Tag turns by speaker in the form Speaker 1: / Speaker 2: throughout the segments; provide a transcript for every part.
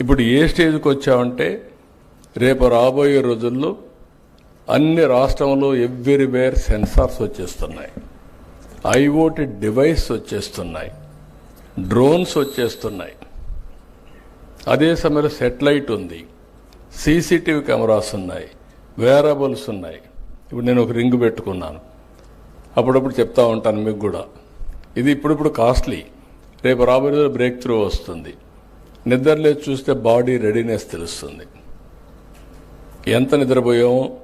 Speaker 1: ఇప్పుడు ఏ స్టేజ్కి వచ్చామంటే రేపు రాబోయే రోజుల్లో అన్ని రాష్ట్రంలో ఎవ్రీవేర్ సెన్సార్స్ వచ్చేస్తున్నాయి. ఐఓటి డివైస్ వచ్చేస్తున్నాయి. డ్రోన్స్ వచ్చేస్తున్నాయి. అదే సమయంలో సెటిలైట్ ఉంది. సీసీటీవీ కెమెరాస్ ఉన్నాయి. వేరబుల్స్ ఉన్నాయి. ఇప్పుడు నేను ఒక రింగ్ పెట్టుకున్నాను. అప్పుడప్పుడు చెప్తా ఉంటాను మీకు కూడా. ఇది ఇప్పుడిప్పుడు కాస్ట్లీ. రేపు రాబోయే బ్రేక్ త్రూ వస్తుంది. నిద్రలేదు చూస్తే బాడీ రెడీనెస్ తెలుస్తుంది. ఎంత నిద్రపోయామో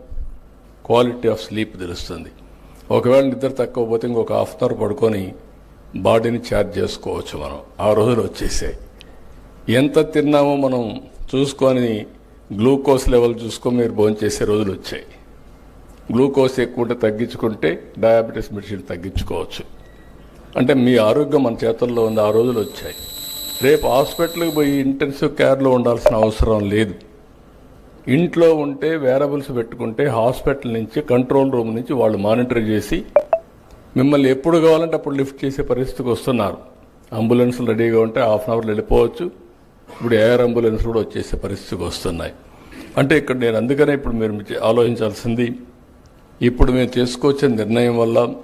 Speaker 1: క్వాలిటీ ఆఫ్ స్లీప్ తెలుస్తుంది. ఒకవేళ నిద్ర తక్కువ పోతే ఇంకొక హాఫ్ అన్ అవర్ పడుకొని బాడీని ఛార్జ్ చేసుకోవచ్చు మనం. ఆ రోజులు వచ్చేసాయి. ఎంత తిన్నామో మనం చూసుకొని గ్లూకోజ్ లెవెల్ చూసుకొని మీరు భోంచేసే రోజులు వచ్చాయి. గ్లూకోజ్ ఎక్కువ ఉంటే తగ్గించుకుంటే డయాబెటీస్ మెడిసిన్ తగ్గించుకోవచ్చు. అంటే మీ ఆరోగ్యం మన చేతుల్లో ఉంది ఆ రోజులు వచ్చాయి. రేపు హాస్పిటల్కి పోయి ఇంటెన్సివ్ కేర్లో ఉండాల్సిన అవసరం లేదు. ఇంట్లో ఉంటే వేరబుల్స్ పెట్టుకుంటే హాస్పిటల్ నుంచి కంట్రోల్ రూమ్ నుంచి వాళ్ళు మానిటర్ చేసి మిమ్మల్ని ఎప్పుడు కావాలంటే అప్పుడు లిఫ్ట్ చేసే పరిస్థితికి వస్తున్నారు. అంబులెన్స్లు రెడీగా ఉంటే హాఫ్ అన్ అవర్లో వెళ్ళిపోవచ్చు. ఇప్పుడు ఎయిర్ అంబులెన్స్ కూడా వచ్చేసే పరిస్థితికి వస్తున్నాయి. అంటే ఇక్కడ నేను అందుకనే ఇప్పుడు మీరు ఆలోచించాల్సింది ఇప్పుడు మేము తీసుకొచ్చే నిర్ణయం వల్ల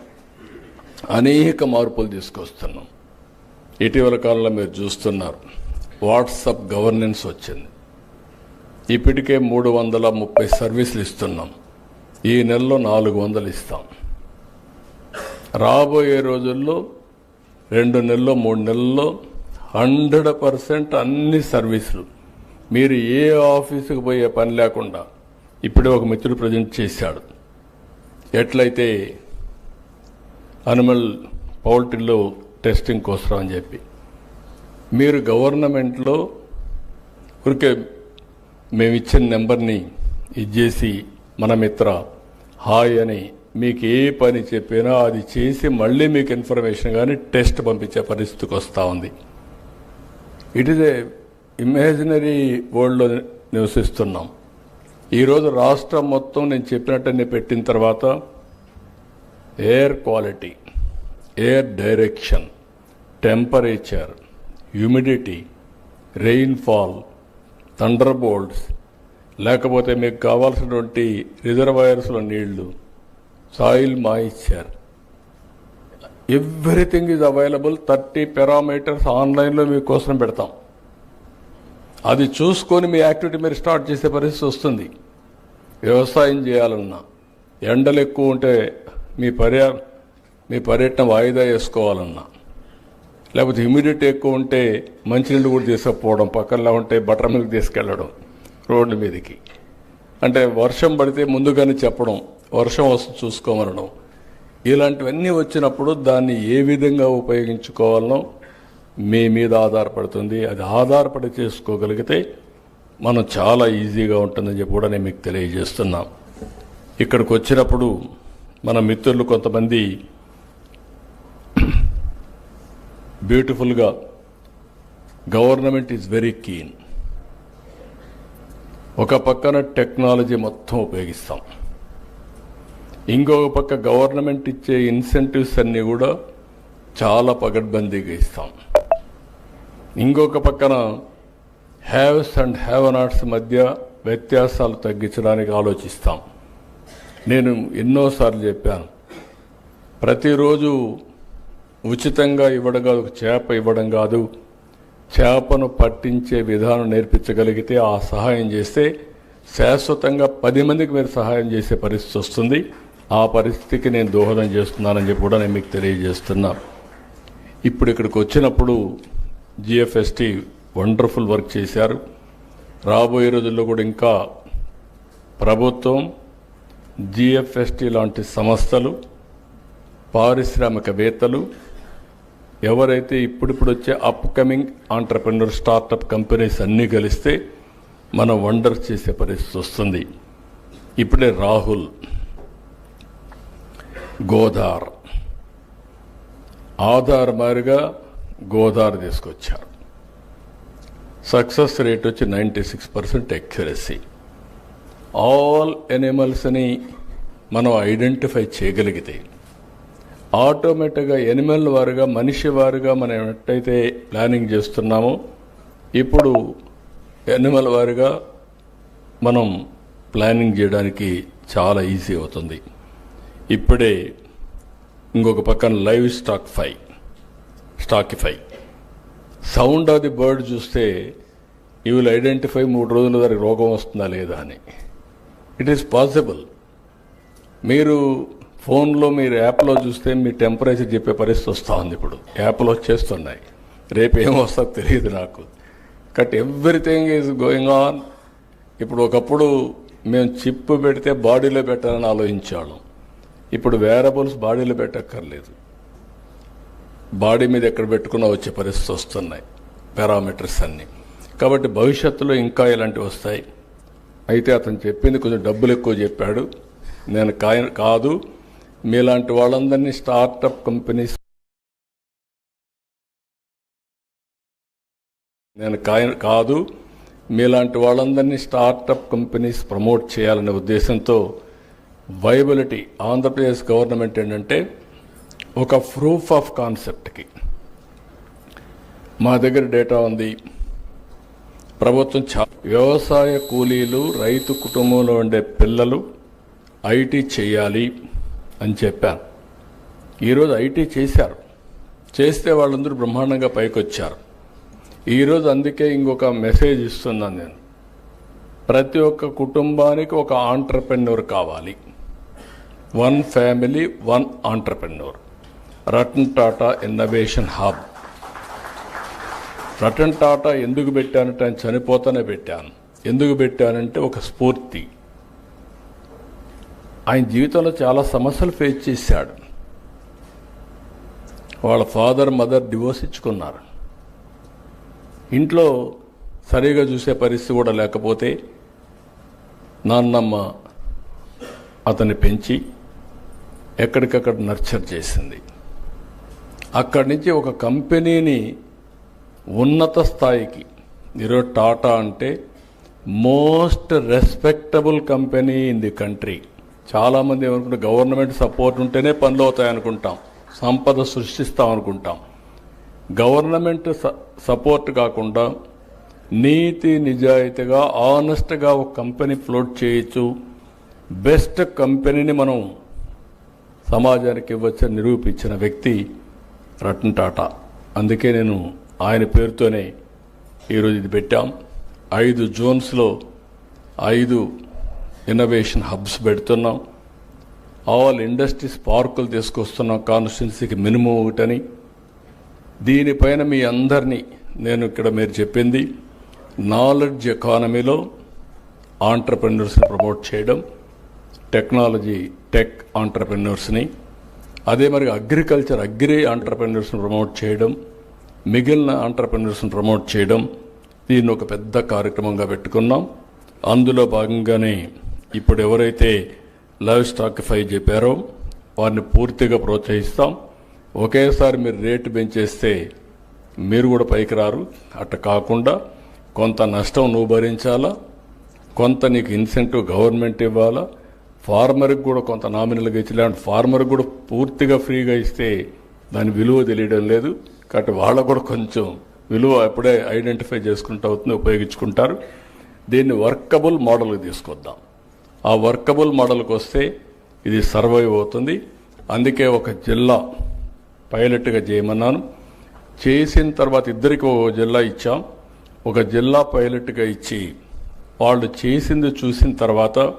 Speaker 1: అనేక మార్పులు తీసుకొస్తున్నాం. ఇటీవల కాలంలో మీరు చూస్తున్నారు. వాట్సప్ గవర్నెన్స్ వచ్చింది. ఇప్పటికే మూడు వందల ముప్పై సర్వీసులు ఇస్తున్నాం. ఈ నెలలో నాలుగు వందలు ఇస్తాం. రాబోయే రోజుల్లో రెండు నెలల్లో మూడు నెలల్లో హండ్రెడ్ పర్సెంట్ అన్ని సర్వీసులు. మీరు ఏ ఆఫీసుకు పోయే పని లేకుండా ఇప్పుడే ఒక మిత్రుడు ప్రజెంట్ చేశాడు. ఎట్లయితే అనిమల్ పౌల్ట్రీలో టెస్టింగ్ కోసం అని చెప్పి. మీరు గవర్నమెంట్లో ఊరికే మేము ఇచ్చిన నెంబర్ని ఇచ్చేసి మన మిత్ర హాయ్ అని మీకు ఏ పని చెప్పినా అది చేసి మళ్ళీ మీకు ఇన్ఫర్మేషన్ కానీ టెస్ట్ పంపించే పరిస్థితికి వస్తూ ఉంది. ఇట్ ఇస్ ఏ ఇమాజినరీ వరల్డ్లో నివసిస్తున్నాం. ఈరోజు రాష్ట్రం మొత్తం నేను చెప్పినట్టన్ని పెట్టిన తర్వాత air quality air direction temperature humidity rainfall thunderbolts లేకపోతే మీకు కావాల్సినటువంటి రిజర్వాయర్స్లో నీళ్ళు soil moisture everything is available thirty parameters ఆన్లైన్లో మీకోసం పెడతాం. అది చూసుకొని మీ యాక్టివిటీ మీరు స్టార్ట్ చేసే పరిస్థితి వస్తుంది. వ్యవసాయం చేయాలన్నా ఎండలు ఎక్కువ ఉంటే మీ పర్యా మీ పర్యటన వాయిదా వేసుకోవాలన్నా. లేకపోతే హ్యూమిడిటీ ఎక్కువ ఉంటే మంచినీళ్ళు కూడా తీసుకుపోవడం పక్కన ఉంటే బటర్ మిల్క్ తీసుకెళ్ళడం రోడ్డు మీదకి. అంటే వర్షం పడితే ముందుగానే చెప్పడం వర్షం వస్తుంది చూసుకోమనడం. ఇలాంటివన్నీ వచ్చినప్పుడు దాన్ని ఏ విధంగా ఉపయోగించుకోవాలనో మీ మీద ఆధారపడుతుంది. అది ఆధారపడి చేసుకోగలిగితే మనం చాలా ఈజీగా ఉంటుందని చెప్పి కూడా నేను మీకు తెలియజేస్తున్నాం. ఇక్కడికి వచ్చినప్పుడు మన మిత్రులు కొంతమంది బ్యూటిఫుల్గా గవర్నమెంట్ ఈజ్ వెరీ కీన్ ఒక పక్కన టెక్నాలజీ మొత్తం ఉపయోగిస్తాం. ఇంకొక పక్క గవర్నమెంట్ ఇచ్చే ఇన్సెంటివ్స్ అన్నీ కూడా చాలా పగడ్బందీగా ఇస్తాం. ఇంకొక పక్కన హ్యావ్స్ అండ్ హ్యావ్ నాట్స్ మధ్య వ్యత్యాసాలు తగ్గించడానికి ఆలోచిస్తాం. నేను ఎన్నోసార్లు చెప్పాను. ప్రతిరోజు ఉచితంగా ఇవ్వడం కాదు ఒక చేప ఇవ్వడం కాదు. చేపను పట్టించే విధానం నేర్పించగలిగితే ఆ సహాయం చేస్తే శాశ్వతంగా పది మందికి మీరు సహాయం చేసే పరిస్థితి వస్తుంది. ఆ పరిస్థితికి నేను దోహదం చేస్తున్నానని చెప్పి కూడా నేను మీకు తెలియజేస్తున్నా. ఇప్పుడు ఇక్కడికి వచ్చినప్పుడు జిఎఫ్ఎస్టి వండర్ఫుల్ వర్క్ చేశారు. రాబోయే రోజుల్లో కూడా ఇంకా ప్రభుత్వం జిఎఫ్ఎస్టి లాంటి సంస్థలు పారిశ్రామికవేత్తలు ఎవరైతే ఇప్పుడిప్పుడు వచ్చే అప్కమింగ్ ఆంటర్ప్రెన్యూర్ స్టార్టప్ కంపెనీస్ అన్నీ కలిస్తే మనం వండర్ చేసే పరిస్థితి వస్తుంది. ఇప్పుడే రాహుల్ గోదార్. ఆధార్ మారిగా గోదార్ తీసుకొచ్చారు. సక్సెస్ రేట్ వచ్చి ninety six percent accuracy all ఎనిమల్స్ని మనం ఐడెంటిఫై చేయగలిగితే ఆటోమేటిక్గా ఎనిమల్ వారుగా మనిషి వారుగా మనం ఎట్టయితే ప్లానింగ్ చేస్తున్నామో ఇప్పుడు ఎనిమల్ వారుగా మనం ప్లానింగ్ చేయడానికి చాలా ఈజీ అవుతుంది. ఇప్పుడే ఇంకొక పక్కన Livestockify Stockify sound of the bird చూస్తే యూ విల్ ఐడెంటిఫై మూడు రోజుల వరకు రోగం వస్తుందా లేదా అని. ఇట్ ఈస్ పాసిబుల్ మీరు ఫోన్లో మీరు యాప్లో చూస్తే మీ టెంపరేచర్ చెప్పే పరిస్థితి వస్తూ ఉంది ఇప్పుడు. యాప్లో వచ్చేస్తున్నాయి. రేపు ఏమొస్తుందో తెలియదు నాకు. But everything is going on ఇప్పుడు ఒకప్పుడు మేము చిప్ పెడితే బాడీలో పెట్టాలని ఆలోచించాము ఇప్పుడు వేరబుల్స్ బాడీలో పెట్టక్కర్లేదు. బాడీ మీద ఎక్కడ పెట్టుకున్నా వచ్చే పరిస్థితి వస్తున్నాయి. పారామీటర్స్ అన్నీ. కాబట్టి భవిష్యత్తులో ఇంకా ఇలాంటివి వస్తాయి. అయితే అతను చెప్పింది కొంచెం డబ్బులు ఎక్కువ చెప్పాడు. నేను కాదు మీలాంటి వాళ్ళందరినీ స్టార్టప్ కంపెనీస్ నేను కా- కాదు మీలాంటి వాళ్ళందరినీ స్టార్టప్ కంపెనీస్ ప్రమోట్ చేయాలనే ఉద్దేశంతో వైబిలిటీ ఆంధ్రప్రదేశ్ గవర్నమెంట్ ఏంటంటే ఒక ప్రూఫ్ ఆఫ్ కాన్సెప్ట్కి. మా దగ్గర డేటా ఉంది. ప్రభుత్వం చా వ్యవసాయ కూలీలు రైతు కుటుంబంలో ఉండే పిల్లలు ఐటీ చేయాలి. అని చెప్పాను. ఈరోజు ఐటీ చేశారు. చేస్తే వాళ్ళందరూ బ్రహ్మాండంగా పైకి వచ్చారు ఈరోజు అందుకే ఇంకొక మెసేజ్ ఇస్తున్నాను నేను. ప్రతి ఒక్క కుటుంబానికి ఒక ఆంటర్ప్రెన్యూర్ కావాలి. One family one entrepreneur. Ratan Tata innovation hub. Ratan Tata ఎందుకు పెట్టానంటే ఆయన చనిపోతానే పెట్టాను. ఎందుకు పెట్టానంటే ఒక స్ఫూర్తి. ఆయన జీవితంలో చాలా సమస్యలు ఫేస్ చేశాడు. వాళ్ళ ఫాదర్ మదర్ డివోర్స్ ఇచ్చుకున్నారు. ఇంట్లో సరిగా చూసే పరిస్థితి కూడా లేకపోతే నాన్నమ్మ అతన్ని పెంచి ఎక్కడికక్కడ నర్చర్ చేసింది. అక్కడి నుంచి ఒక కంపెనీని ఉన్నత స్థాయికి ఈరోజు టాటా అంటే most respectable company in the country చాలామంది ఏమనుకుంటే గవర్నమెంట్ సపోర్ట్ ఉంటేనే పనులు అవుతాయి అనుకుంటాం. సంపద సృష్టిస్తాం అనుకుంటాం. గవర్నమెంట్ స- సపోర్ట్ కాకుండా నీతి నిజాయితీగా ఆనెస్ట్గా ఒక కంపెనీ ఫ్లోట్ చేయొచ్చు. బెస్ట్ కంపెనీని మనం సమాజానికి ఇవ్వచ్చని నిరూపించిన వ్యక్తి రతన్ టాటా. అందుకే నేను ఆయన పేరుతోనే ఈరోజు ఇది పెట్టాం. ఐదు జోన్స్లో ఐదు ఇన్నోవేషన్ హబ్స్ పెడుతున్నాం. ఆల్ ఇండస్ట్రీస్ పార్కులు తీసుకొస్తున్నాం. కాన్స్టిట్యున్సీకి మినిమం ఒకటని. దీనిపైన మీ అందరినీ నేను ఇక్కడ మీరు చెప్పింది నాలెడ్జ్ ఎకానమీలో ఆంటర్ప్రెన్యూర్స్ని ప్రమోట్ చేయడం టెక్నాలజీ టెక్ ఆంటర్ప్రెన్యూర్స్ని అదే మరి అగ్రికల్చర్ అగ్రి ఆంటర్ప్రెన్యూర్స్ని ప్రమోట్ చేయడం మిగిలిన ఆంటర్ప్రెన్యూర్స్ని ప్రమోట్ చేయడం. దీన్ని ఒక పెద్ద కార్యక్రమంగా పెట్టుకున్నాం. అందులో భాగంగానే ఇప్పుడు ఎవరైతే లైవ్ స్టాక్ఫై చెప్పారో వారిని పూర్తిగా ప్రోత్సహిస్తాం. ఒకేసారి మీరు రేటు పెంచేస్తే మీరు కూడా పైకి రారు. అట్ట కాకుండా కొంత నష్టం నువ్వు భరించాలా కొంత నీకు ఇన్సెంటివ్ గవర్నమెంట్ ఇవ్వాలా? ఫార్మర్కి కూడా కొంత నామినల్గా ఇచ్చి లేదంటే ఫార్మర్కి కూడా పూర్తిగా ఫ్రీగా ఇస్తే దాని విలువ తెలియడం లేదు. కాబట్టి వాళ్ళకు కూడా కొంచెం విలువ అప్పుడే ఐడెంటిఫై చేసుకుంటూ అవుతుంది ఉపయోగించుకుంటారు. దీన్ని వర్కబుల్ మోడల్కి తీసుకొద్దాం. ఆ వర్కబుల్ మోడల్కి వస్తే ఇది సర్వైవ్ అవుతుంది. అందుకే ఒక జిల్లా పైలట్గా చేయమన్నాను. చేసిన తర్వాత ఇద్దరికి ఒక జిల్లా ఇచ్చాం. ఒక జిల్లా పైలట్గా ఇచ్చి వాళ్ళు చేసింది చూసిన తర్వాత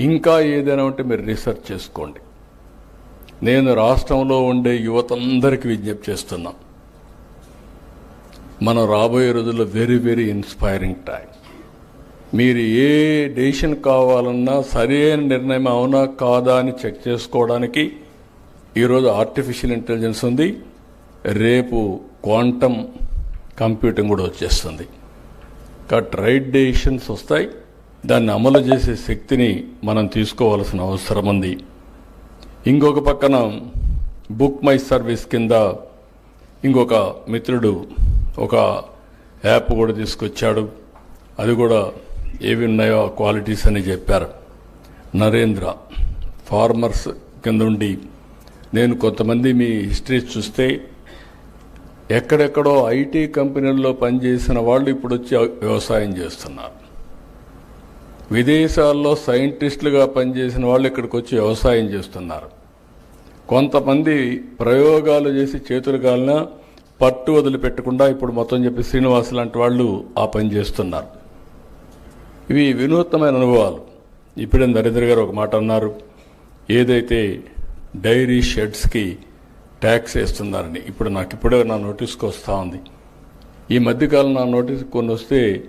Speaker 1: ఇంకా ఏదైనా ఉంటే మీరు రీసెర్చ్ చేసుకోండి. నేను రాష్ట్రంలో ఉండే యువతందరికీ విజ్ఞప్తి చేస్తున్నా. మనం రాబోయే రోజుల్లో వెరీ వెరీ ఇన్స్పైరింగ్ టైం మీరు ఏ డెసిషన్ కావాలన్నా సరైన నిర్ణయం అవునా కాదా అని చెక్ చేసుకోవడానికి ఈరోజు ఆర్టిఫిషియల్ ఇంటెలిజెన్స్ ఉంది. రేపు క్వాంటమ్ కంప్యూటింగ్ కూడా వచ్చేస్తుంది. కాబట్టి రైట్ డెసిషన్స్ వస్తాయి. దాన్ని అమలు చేసే శక్తిని మనం తీసుకోవాల్సిన అవసరం ఉంది. ఇంకొక పక్కన బుక్ మై సర్వీస్ కింద ఇంకొక మిత్రుడు ఒక యాప్ కూడా తీసుకొచ్చాడు. అది కూడా ఏవి ఉన్నాయో ఆ క్వాలిటీస్ అని చెప్పారు. నరేంద్ర ఫార్మర్స్ కింద ఉండి నేను కొంతమంది మీ హిస్టరీ చూస్తే ఎక్కడెక్కడో ఐటీ కంపెనీల్లో పనిచేసిన వాళ్ళు ఇప్పుడు వచ్చి వ్యవసాయం చేస్తున్నారు. విదేశాల్లో సైంటిస్టులుగా పనిచేసిన వాళ్ళు ఇక్కడికి వచ్చి వ్యవసాయం చేస్తున్నారు. కొంతమంది ప్రయోగాలు చేసి చేతులు కాలిన పట్టు వదిలిపెట్టకుండా ఇప్పుడు మొత్తం చెప్పి శ్రీనివాస్ లాంటి వాళ్ళు ఆ పని చేస్తున్నారు. ఇవి వినూత్నమైన అనుభవాలు. ఇప్పుడే నరేంద్ర గారు ఒక మాట అన్నారు. ఏదైతే డైరీ షెడ్స్కి ట్యాక్స్ వేస్తున్నారని. ఇప్పుడు నాకు ఇప్పుడే నా నోటీస్కి వస్తూ ఉంది. ఈ మధ్యకాలం నా నోటీస్ కొన్ని వస్తే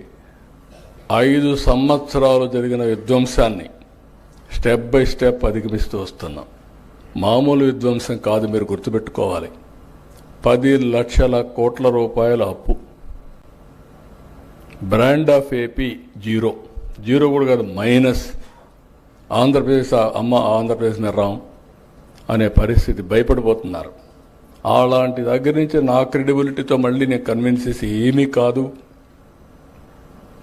Speaker 1: ఐదు సంవత్సరాలు జరిగిన విధ్వంసాన్ని స్టెప్ బై స్టెప్ అధిగమిస్తూ వస్తున్నాం. మామూలు విధ్వంసం కాదు మీరు గుర్తుపెట్టుకోవాలి. పది లక్షల కోట్ల రూపాయల అప్పు. Brand of AP zero. Zero కూడా కాదు మైనస్ ఆంధ్రప్రదేశ్ అమ్మ ఆంధ్రప్రదేశ్ నిర్రాం అనే పరిస్థితి భయపడిపోతున్నారు. అలాంటి దగ్గర నుంచి నా క్రెడిబిలిటీతో మళ్ళీ నేను కన్విన్స్ చేసి ఏమీ కాదు.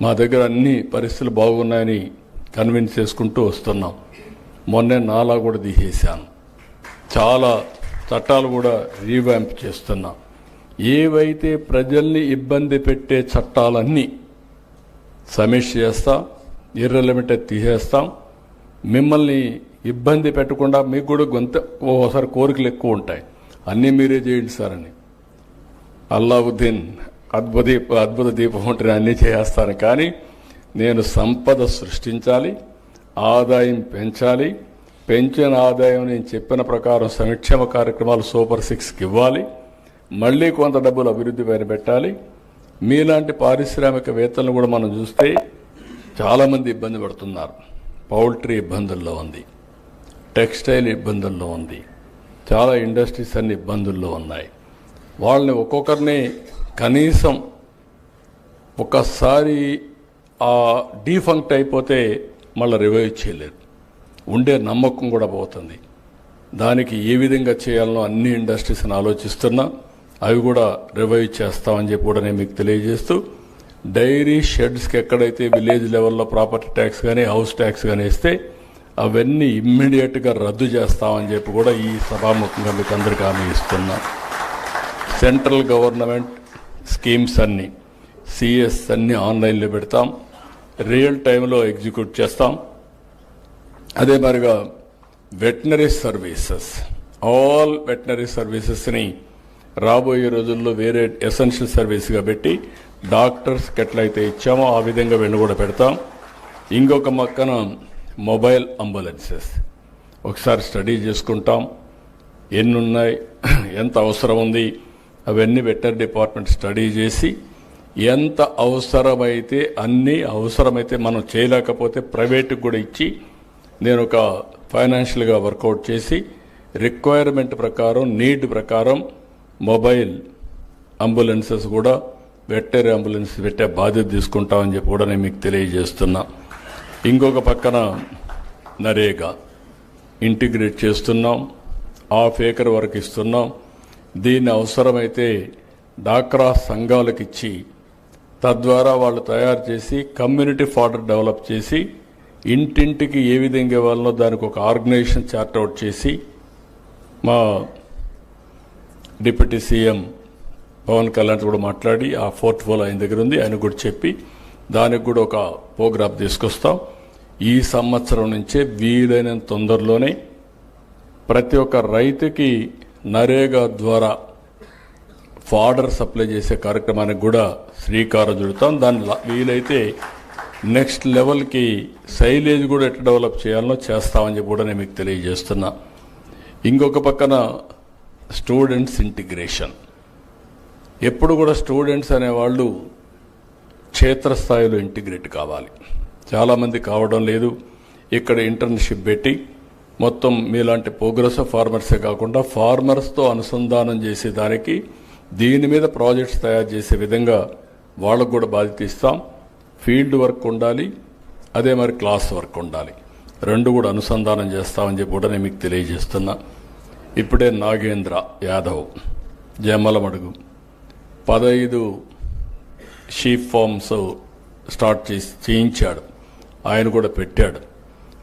Speaker 1: మా దగ్గర అన్ని పరిస్థితులు బాగున్నాయని కన్విన్స్ చేసుకుంటూ వస్తున్నాం. మొన్నే నాలా కూడా తీసేశాను. చాలా చట్టాలు కూడా రీవ్యాంప్ చేస్తున్నాం. ఏవైతే ప్రజల్ని ఇబ్బంది పెట్టే చట్టాలన్నీ సమీక్ష చేస్తా ఇర్రెలమెంట్ తీసేస్తాం. మిమ్మల్ని ఇబ్బంది పెట్టకుండా మీకు కూడా గొంత ఓసారి కోరికలు ఎక్కువ ఉంటాయి. అన్నీ మీరే చేయండి సార్ అని. అల్లావుద్దీన్ అద్భుత దీప అద్భుత దీపం ఉంటే అన్నీ చేస్తాను. కానీ నేను సంపద సృష్టించాలి ఆదాయం పెంచాలి. పెంచిన ఆదాయం నేను చెప్పిన ప్రకారం సంక్షేమ కార్యక్రమాలు సూపర్ సిక్స్కి ఇవ్వాలి. మళ్ళీ కొంత డబ్బులు అభివృద్ధి పైన పెట్టాలి. మీలాంటి పారిశ్రామికవేత్తలను కూడా మనం చూస్తే చాలామంది ఇబ్బంది పడుతున్నారు. పౌల్ట్రీ ఇబ్బందుల్లో ఉంది. టెక్స్టైల్ ఇబ్బందుల్లో ఉంది. చాలా ఇండస్ట్రీస్ అన్ని ఇబ్బందుల్లో ఉన్నాయి. వాళ్ళని ఒక్కొక్కరిని కనీసం ఒక్కసారి ఆ డీఫంక్ట్ అయిపోతే మళ్ళీ రివైవ్ చేయలేరు ఉండే నమ్మకం కూడా పోతుంది. దానికి ఏ విధంగా చేయాలనో అన్ని ఇండస్ట్రీస్ని ఆలోచిస్తున్నా అవి కూడా రివైవ్ చేస్తామని చెప్పి కూడా నేను మీకు తెలియజేస్తూ డైరీ షెడ్స్కి ఎక్కడైతే విలేజ్ లెవెల్లో ప్రాపర్టీ ట్యాక్స్ కానీ హౌస్ ట్యాక్స్ కానీ ఇస్తే అవన్నీ ఇమ్మీడియట్గా రద్దు చేస్తామని చెప్పి కూడా ఈ సభాముఖంగా మీకు అందరికీ హామీ ఇస్తున్నాం. సెంట్రల్ గవర్నమెంట్ స్కీమ్స్ అన్నీ సిఎస్ అన్నీ ఆన్లైన్లో పెడతాం. రియల్ టైంలో ఎగ్జిక్యూట్ చేస్తాం. అదే మరిగా వెటనరీ సర్వీసెస్ ఆల్ వెటనరీ సర్వీసెస్ని రాబోయే రోజుల్లో వేరే ఎసెన్షియల్ సర్వీస్గా పెట్టి డాక్టర్స్కి ఎట్లయితే ఇచ్చామో ఆ విధంగా వెన్ను కూడా పెడతాం. ఇంకొక పక్కన మొబైల్ అంబులెన్సెస్. ఒకసారి స్టడీ చేసుకుంటాం. ఎన్ని ఉన్నాయి ఎంత అవసరం ఉంది? అవన్నీ వెటర్ డిపార్ట్మెంట్ స్టడీ చేసి ఎంత అవసరమైతే అన్నీ అవసరమైతే మనం చేయలేకపోతే ప్రైవేట్కి కూడా ఇచ్చి నేను ఒక ఫైనాన్షియల్గా వర్కౌట్ చేసి రిక్వైర్మెంట్ ప్రకారం నీడ్ ప్రకారం మొబైల్ అంబులెన్సెస్ కూడా వెటరీ అంబులెన్స్ పెట్టే బాధ్యత తీసుకుంటామని చెప్పి కూడా నేను మీకు తెలియజేస్తున్నా. ఇంకొక పక్కన నరేగా. ఇంటిగ్రేట్ చేస్తున్నాం. హాఫ్ ఏకర్ వరకు ఇస్తున్నాం. దీన్ని అవసరమైతే డాక్రా సంఘాలకు ఇచ్చి తద్వారా వాళ్ళు తయారు చేసి కమ్యూనిటీ ఫాడర్ డెవలప్ చేసి ఇంటింటికి ఏ విధంగా ఇవ్వాలనో దానికి ఒక ఆర్గనైజేషన్ చార్ట్అవుట్ చేసి మా డిప్యూటీ సీఎం పవన్ కళ్యాణ్ కూడా మాట్లాడి ఆ ఫోర్త్ ఫోల్ ఆయన దగ్గర ఉంది. ఆయన కూడా చెప్పి దానికి కూడా ఒక ప్రోగ్రామ్ తీసుకొస్తాం. ఈ సంవత్సరం నుంచే వీలైనంత తొందరలోనే ప్రతి ఒక్క రైతుకి నరేగా ద్వారా ఫాడర్ సప్లై చేసే కార్యక్రమానికి కూడా శ్రీకారం చుడతాం. దాన్ని వీలైతే నెక్స్ట్ లెవెల్కి సైలేజ్ కూడా ఎట్లా డెవలప్ చేయాలనో చేస్తామని చెప్పి కూడా నేను మీకు తెలియజేస్తున్నా. ఇంకొక పక్కన స్టూడెంట్స్ ఇంటిగ్రేషన్. ఎప్పుడు కూడా స్టూడెంట్స్ అనేవాళ్ళు క్షేత్రస్థాయిలో ఇంటిగ్రేట్ కావాలి. చాలామంది కావడం లేదు. ఇక్కడ ఇంటర్న్షిప్ పెట్టి మొత్తం మీలాంటి ప్రోగ్రెసివ్ ఫార్మర్సే కాకుండా ఫార్మర్స్తో అనుసంధానం చేసే దానికి దీని మీద ప్రాజెక్ట్స్ తయారు చేసే విధంగా వాళ్ళకు కూడా బాధ్యత ఇస్తాం. ఫీల్డ్ వర్క్ ఉండాలి. అదే మరి క్లాస్ వర్క్ ఉండాలి. రెండు కూడా అనుసంధానం చేస్తామని చెప్పి కూడా నేను మీకు తెలియజేస్తున్నా. ఇప్పుడే నాగేంద్ర యాదవ్ జమ్మలమడుగు పదహైదు షీప్ ఫార్మ్స్ స్టార్ట్ చేసి చేయించాడు. ఆయన కూడా పెట్టాడు.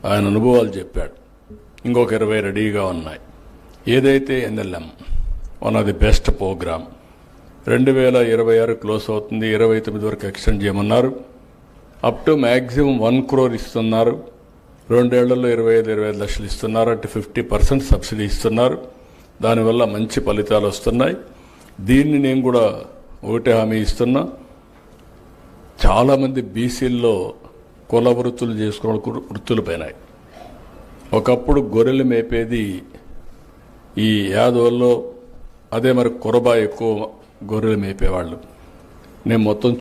Speaker 1: ఆయన అనుభవాలు చెప్పాడు. ఇంకొక ఇరవై రెడీగా ఉన్నాయి. ఏదైతే NLM one of the best programme రెండు వేల ఇరవై ఆరు క్లోజ్ అవుతుంది. ఇరవై తొమ్మిది వరకు ఎక్స్టెండ్ చేయమన్నారు. Up to maximum one crore ఇస్తున్నారు. రెండేళ్ళలో ఇరవై ఐదు ఇరవై ఐదు లక్షలు ఇస్తున్నారు. అంటే ఫిఫ్టీ పర్సెంట్ సబ్సిడీ ఇస్తున్నారు. దానివల్ల మంచి ఫలితాలు వస్తున్నాయి. దీన్ని నేను కూడా ఒకటి హామీ ఇస్తున్నా. చాలామంది బీసీల్లో కుల వృత్తులు చేసుకున్న వృత్తులు పోయినాయి. ఒకప్పుడు గొర్రెలు మేపేది ఈ యాదవుల్లో అదే మరి కురబా ఎక్కువ గొర్రెలు మేపేవాళ్ళు. నేను మొత్తం